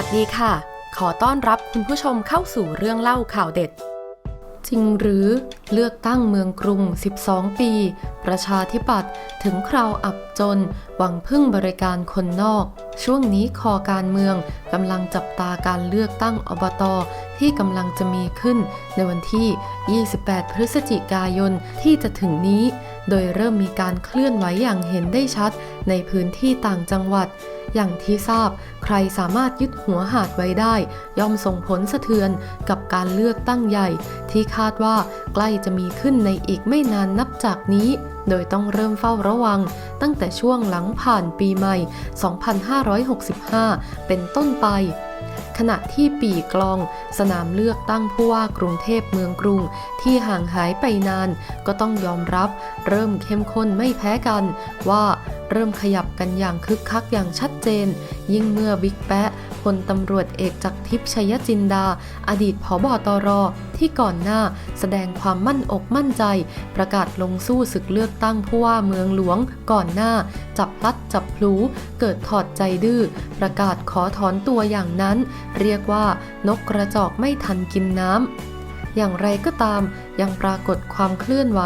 วัสดีค่ะ ขอต้อนรับคุณผู้ชมเข้าสู่เรื่องเล่าข่าวเด็ด จริงหรือเลือกตั้งเมืองกรุง 12 ปี ประชาธิปัตย์ถึงคราวอับจน หวังพึ่งบริการคนนอก ช่วงนี้คอการเมืองกำลังจับตาการเลือกตั้งอบตที่กำลังจะมีขึ้นในวันที่ 28 พฤศจิกายนที่จะถึงนี้ โดยเริ่มมีการเคลื่อนไหวอย่างเห็นได้ชัดในพื้นที่ต่างจังหวัด อย่างที่ทราบ ใครสามารถยึดหัวหาดไว้ได้ ย่อมส่งผลสะเทือนกับการเลือกตั้งใหญ่ ที่คาดว่าใกล้จะมีขึ้นในอีกไม่นานนับจากนี้ โดยต้องเริ่มเฝ้าระวัง ตั้งแต่ช่วงหลังผ่านปีใหม่ 2565 เป็นต้นไปขณะที่ปีกลองสนามเลือกตั้งผู้ว่ากรุงเทพเมืองกรุง ที่ห่างหายไปนาน ก็ต้องยอมรับ เริ่มเข้มข้นไม่แพ้กันว่า เริ่มขยับกันอย่างคึกคักอย่างชัดเจน ยิ่งเมื่อบิ๊กแปะพลตำรวจเอกจากทิพย์ชัยจินดา อดีตผบตร ที่ก่อนหน้าแสดงความมั่นอกมั่นใจ ประกาศลงสู้ศึกเลือกตั้งผู้ว่าเมืองหลวงก่อนหน้า จับพลัดจับพลูเกิดถอดใจดื้อ ประกาศขอถอนตัวอย่างนั้น เรียกว่านกกระจอกไม่ทันกินน้ำ อย่างไรก็ตาม ยังปรากฏความเคลื่อนไหว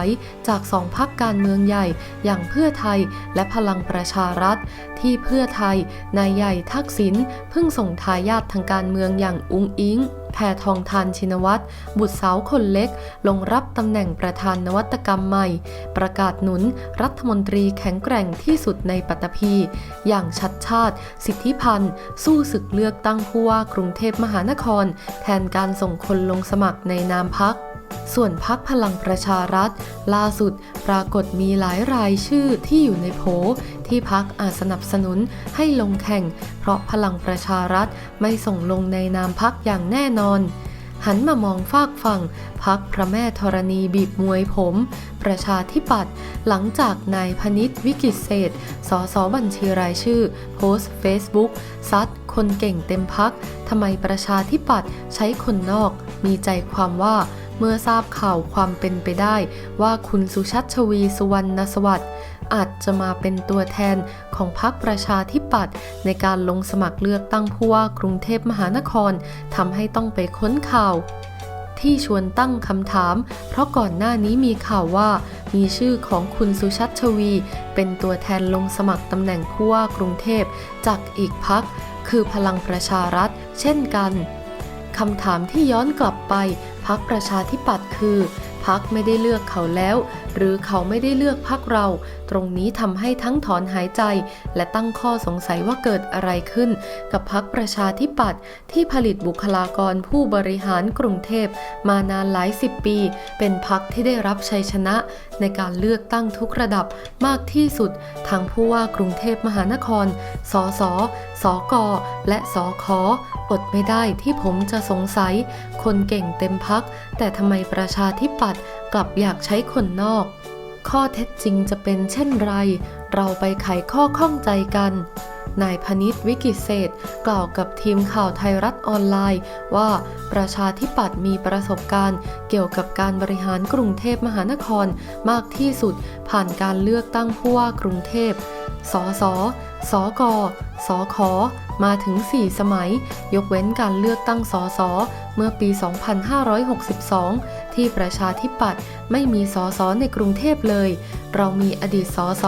จากสองพักการเมืองใหญ่ อย่างเพื่อไทยและพลังประชารัฐ ที่เพื่อไทยนายใหญ่ทักษิณเพิ่งส่งทายาททางการเมืองอย่างอุ้งอิง แพทองทานชินวัตรบุตรสาวคนเล็ก ลงรับตำแหน่งประธานนวัตกรรมใหม่ ประกาศหนุนรัฐมนตรีแข็งแกร่งที่สุดในปัตตภีอย่างชัดชาติ สิทธิพันธ์ สู้ศึกเลือกตั้งผู้ว่ากรุงเทพมหานคร แทนการส่งคนลงสมัครในนามพัก ส่วนพักพลังประชารัฐ ล่าสุดปรากฏมีหลายรายชื่อที่อยู่ในโผที่พักอาจสนับสนุนให้ลงแข่ง เพราะพลังประชารัฐไม่ส่งลงในนามพักอย่างแน่นอน หันมามองฝากฝั่งพักพระแม่ธรณีบีบมวยผม ประชาธิปัตย์หลังจากนายพนิษวิกิเศษสสบัญชีรายชื่อ โพสต์เฟซบุ๊กซัดคนเก่งเต็มพักทำไมประชาธิปัตย์ใช้คนนอก มีใจความว่า เมื่อทราบข่าวความเป็นไปได้ว่าคุณสุชัชวีสุวรรณสวัสดิ์อาจจะมาเป็นตัวแทนของพรรคประชาธิปัตย์ในการลงสมัครเลือกตั้งผู้ว่ากรุงเทพมหานครทำให้ต้องไปค้นข่าว ที่ชวนตั้งคำถาม เพราะก่อนหน้านี้มีข่าวว่า มีชื่อของคุณสุชัชวี เป็นตัวแทนลงสมัครตำแหน่งผู้ว่ากรุงเทพจากอีกพักคือพลังประชารัฐ เช่นกันคำถามที่ย้อนกลับไป พักประชาธิปัตย์คือ พักไม่ได้เลือกเขาแล้ว หรือเขาไม่ได้เลือกพักเรา ตรงนี้ทำให้ทั้งถอนหายใจ และตั้งข้อสงสัยว่าเกิดอะไรขึ้น กับพักประชาธิปัตย์ที่ผลิตบุคลากรผู้บริหารกรุงเทพมานานหลายสิบปี เป็นพักที่ได้รับชัยชนะ ในการเลือกตั้งทุกระดับมากที่สุดทั้งผู้ว่ากรุงเทพมหานคร สส สก และสคอดไม่ได้ที่ผมจะสงสัย คนเก่งเต็มพัก แต่ทำไมประชาธิปัตย์กลับอยากใช้คนนอก ข้อเท็จจริงจะเป็นเช่นไร เราไปไขข้อข้องใจกัน นายพนิษวิกิเศษกล่าวกับทีมข่าวไทยรัฐออนไลน์ ว่าประชาธิปัตย์มีประสบการณ์ เกี่ยวกับการบริหารกรุงเทพมหานครมากที่สุดผ่านการเลือกตั้งผู้ว่ากรุงเทพ สส สกสคมาถึง 4 สมัย ยกเว้นการเลือกตั้งสส เมื่อปี 2562 ที่ประชาธิปัตย์ไม่มีสสในกรุงเทพเลย เรามีอดีตสส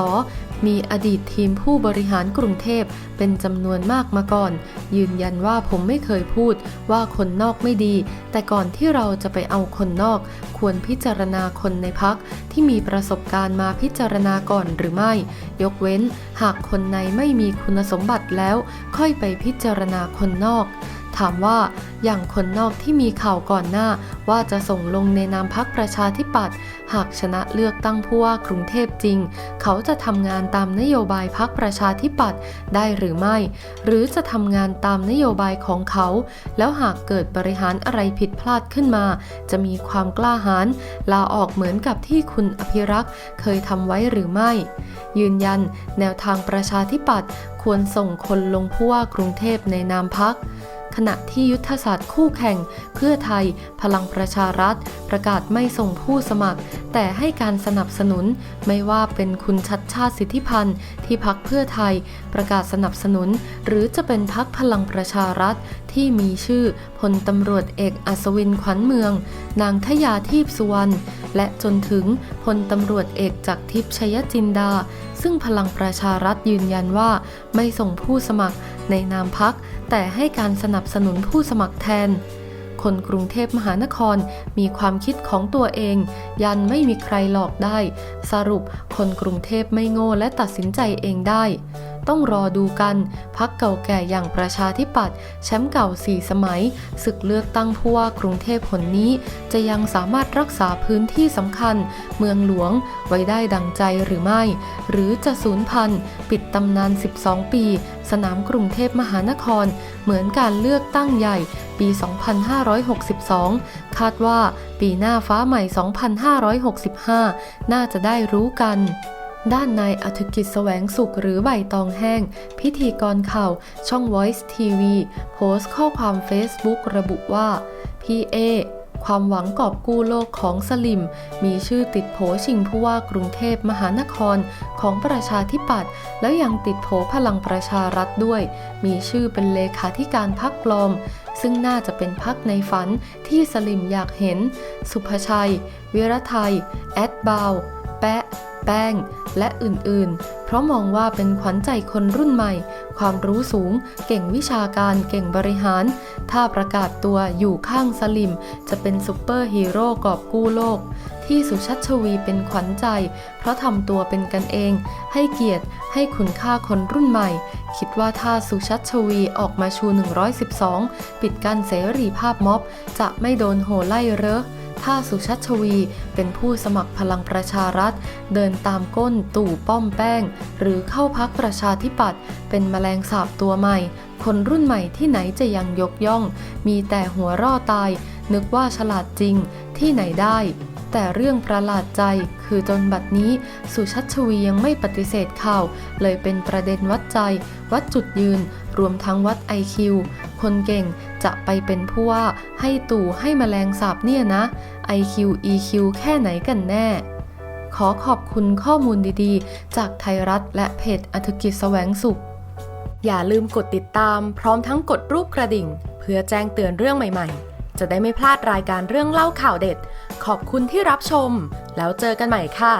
มีอดีตทีมผู้บริหารกรุงเทพเป็นจำนวนมากมาก่อน ยืนยันว่าผมไม่เคยพูดว่าคนนอกไม่ดี แต่ก่อนที่เราจะไปเอาคนนอก ควรพิจารณาคนในพักที่มีประสบการณ์มาพิจารณาก่อนหรือไม่ ยกเว้น หากคนในไม่มีคุณสมบัติแล้ว ค่อยไปพิจารณาคนนอก ถามว่าอย่างคนนอกที่มีข่าวก่อนหน้า ว่าจะส่งลงในนามพักประชาธิปัตย์หากชนะเลือกตั้งผู้ว่ากรุงเทพจริง เขาจะทำงานตามนโยบายพักประชาธิปัตย์ได้หรือไม่ หรือจะทำงานตามนโยบายของเขา แล้วหากเกิดบริหารอะไรผิดพลาดขึ้นมา จะมีความกล้าหาญลาออกเหมือนกับที่คุณอภิรักษ์เคยทำไว้หรือไม่ ยืนยัน แนวทางประชาธิปัตย์ควรส่งคนลงผู้ว่ากรุงเทพในนามพัก ขณะที่ยุทธศาสตร์คู่แข่ง เพื่อไทย พลังประชารัฐ ประกาศไม่ส่งผู้สมัคร แต่ให้การสนับสนุน ไม่ว่าเป็นคุณชัดชาติสิทธิพันธ์ที่พักเพื่อไทย ประกาศสนับสนุน หรือจะเป็นพักพลังประชารัฐที่มีชื่อพลตำรวจเอกอัศวินขวัญเมือง นางทยาทีพสุวรรณและจนถึงพลตำรวจเอกจากทิพย์ชัยจินดา ซึ่งพลังประชารัฐยืนยันว่า ไม่ส่งผู้สมัคร ในนามพักแต่ให้การสนับสนุนผู้สมัครแทน คนกรุงเทพมหานครมีความคิดของตัวเอง ยันไม่มีใครหลอกได้ สรุปคนกรุงเทพไม่โง่และตัดสินใจเองได้ ต้องรอดูกันพักเก่าแก่อย่างประชาธิปัตย์แชมป์เก่าสี่สมัยศึกเลือกตั้งผู้ว่ากรุงเทพผลนี้ จะยังสามารถรักษาพื้นที่สำคัญ เมืองหลวงไว้ได้ดังใจหรือไม่ หรือจะสูญพันธุ์ปิดตำนาน 12 ปี สนามกรุงเทพมหานคร เหมือนการเลือกตั้งใหญ่ปี 2562 คาดว่าปีหน้าฟ้าใหม่ 2565 น่าจะได้รู้กันด้านนายอธิกิจแสวงสุขหรือใบตองแห้ง พิธีกรข่าวช่อง Voice TV โพสต์ข้อความ Facebook ระบุว่า พี่เอ ความหวังกอบกู้โลกของสลิม มีชื่อติดโผชิงผู้ว่ากรุงเทพมหานครของประชาธิปัตย์แล้วยังติดโผพลังประชารัฐด้วย มีชื่อเป็นเลขาธิการพักปลอม ซึ่งน่าจะเป็นพักในฝันที่สลิมอยากเห็น สุภชัย วิรไทย แอดบาว แปะ แป้ง และอื่นๆ เพราะมองว่าเป็นขวัญใจคนรุ่นใหม่ ความรู้สูง เก่งวิชาการเก่งบริหาร ถ้าประกาศตัวอยู่ข้างสลิม จะเป็นซูเปอร์ฮีโร่กอบกู้โลก ที่สุชัชวีเป็นขวัญใจ เพราะทำตัวเป็นกันเอง ให้เกียรติให้คุณค่าคนรุ่นใหม่ คิดว่าถ้าสุชัชวีออกมาชู 112 ปิดกั้นเสรีภาพม็อบ จะไม่โดนโหไล่เรอ ถ้าสุชัชวี เป็นผู้สมัครพลังประชารัฐ เดินตามก้นตู่ป้อมแป้ง หรือเข้าพักประชาธิปัตย์เป็นแมลงสาบตัวใหม่ คนรุ่นใหม่ที่ไหนจะยังยกย่อง มีแต่หัวร่อตาย นึกว่าฉลาดจริงที่ไหนได้แต่เรื่องประหลาดใจคือจนบัดนี้ สุชัชวียังไม่ปฏิเสธข่าว เลยเป็นประเด็นวัดใจ วัดจุดยืน รวมทั้งวัด IQ คนเก่ง จะไปเป็นผู้ว่าให้ตู่ให้แมลงสาบเนี่ยนะ IQ EQ แค่ไหนกันแน่ ขอขอบคุณข้อมูลดีๆ จากไทยรัฐและเพจอธิกิจแสวงสุข อย่าลืมกดติดตามพร้อมทั้งกดรูปกระดิ่ง เพื่อแจ้งเตือนเรื่องใหม่ๆ จะได้ไม่พลาดรายการเรื่องเล่าข่าวเด็ด ขอบคุณที่รับชม แล้วเจอกันใหม่ค่ะ